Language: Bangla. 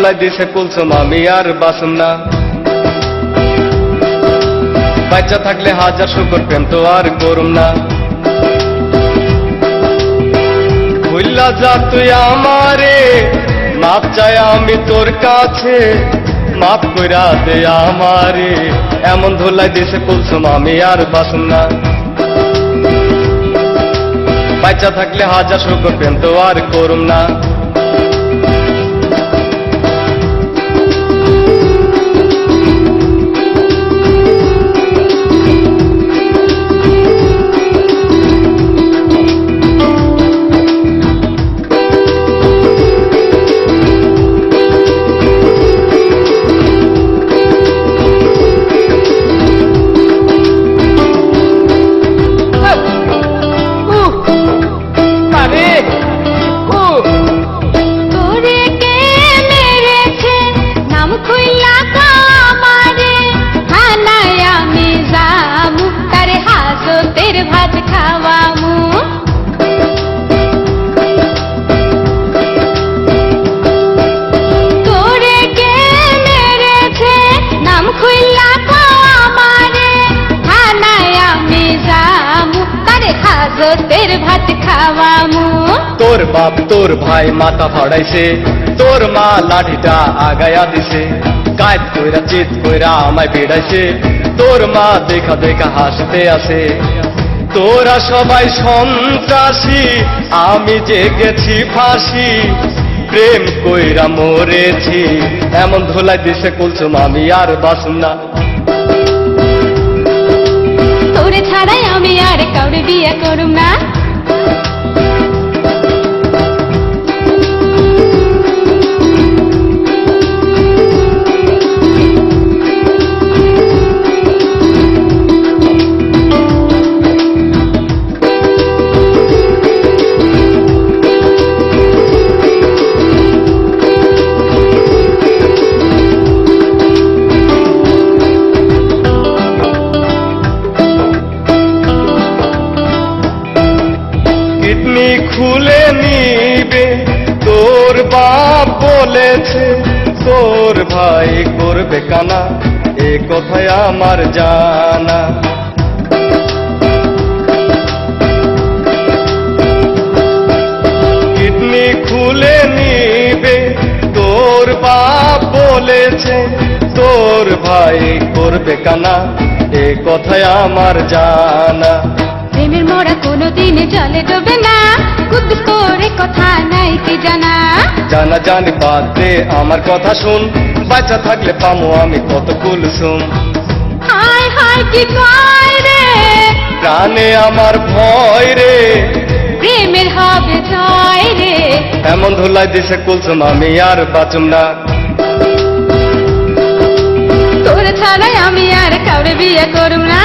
ধুলাই দিছে কুলসুম, আমি আর বাসুম না। বাচ্চা থাকলে হাজার শুকর প্রেম তো আর করুম না। ভুল্লা যা তুই আমারে, মাপ চাই আমি তোর কাছে, মাপ কইরা দে আমারে। এমন ধুলাই দিছে কুলসুম, আমি আর বাসুম না। বাচ্চা থাকলে হাজার শুকর প্রেম তো আর করুম না। তারে হাজতের ভাত খাওয়ামু। তোরে নাম খুইলা কামারে থানায় আমি যামু। তারে হাজতের ভাত খাওয়ামু। তোর বাপ, তোর ভাই মাথা ফাড়াইছে। তোর মা লাঠিটা আগায়া দিছে। কায়দ কইরা, চিত কইরা আমায় বেড়াইছে। তোর মা দেখা দেখা হাসতে আসে। তোরা সবাই সন্ত্রাসী, আমি যে গেছি ফাঁসি। প্রেম কইরা মরেছি, এমন ধোলাই দিছে কুলসুম আমি আর বাসুম তোরে ছাড়াই আমি আর কাউরে বিয়ে করুম না। কিডনি খুলে নিবে। তোর বাপ বলেছে, তোর ভাই করবে কানা, এ কথায় আমার জানা। কিডনি খুলে নিবে, তোর বাপ বলেছে, তোর ভাই করবে কানা, এ কথায় আমার জানা। প্রেমের মোড়া কোনো দিন জলে ডোবে না। কুদ্দুস করে কথা নাই কি জানা। জানা জানি বাদ দে আমার কথা শুন। বাচ্চা থাকলে পামো আমি কত কুলসুম। হায় হায় কি কয় রে? প্রাণে আমার ভয় রে। প্রেমের হবে জয় রে। এমন ধুলাই দিছে কুলসুম আমি আর বাঁচুম না। তোর ছাড়াই আমি আর কাউরে বিয়ে করুম না।